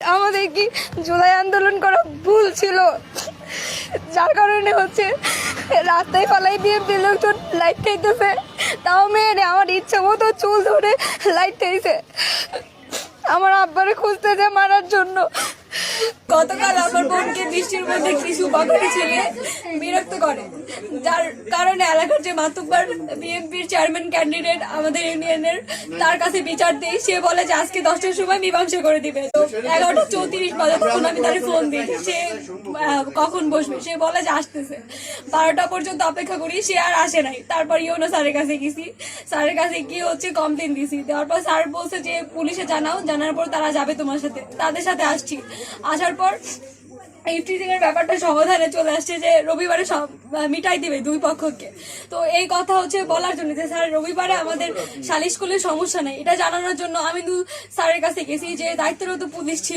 আমাদের কি জুলাই আন্দোলন করা ভুল ছিল? যার কারণে হচ্ছে রাস্তায় ফলাই দিয়ে লোকজন লাইট খাইতেছে। তাও মেয়ে আমার ইচ্ছা মতো চুল ধরে লাইট খাইছে। আমার আব্বারে খুঁজতেছে মারার জন্য। গতকাল আমার বোনকে বৃষ্টির মধ্যে কিছু বাঙালি ছেলে বিরক্ত করে। যার কারণে এলাকার যে মাতুব্বার বিএনপির চেয়ারম্যান ক্যান্ডিডেট আমাদের ইউনিয়নের তার কাছে বিচার দেই, সে বলে যে আজকে দশটার সময় মীমাংসা করে দিবে। তো এগারোটা চৌত্রিশ বাজে তখন আমি তার ফোন দিই সে কখন বসবে? সে বলে যে আসতেছে। বারোটা পর্যন্ত অপেক্ষা করি, সে আর আসে নাই। তারপর ইউনো স্যারের কাছে গেছি। স্যারের কাছে গিয়ে হচ্ছে কমপ্লেন দিছি। দেওয়ার পর স্যার বলছে যে, পুলিশে জানাও, জানার পর তারা যাবে তোমার সাথে। তাদের সাথে আসছি। আসার পর এই টিচিং ব্যাপারটা সমাধানে চলে আসছে যে রবিবারে সব মিটাই দিবে দুই পক্ষকে। তো এই কথা হচ্ছে বলার জন্য যে, স্যার, রবিবারে আমাদের সালিশ স্কুলের সমস্যা নেই। এটা জানানোর জন্য আমি স্যারের কাছে গেছি যে, দায়িত্বরত পুলিশ ছিল।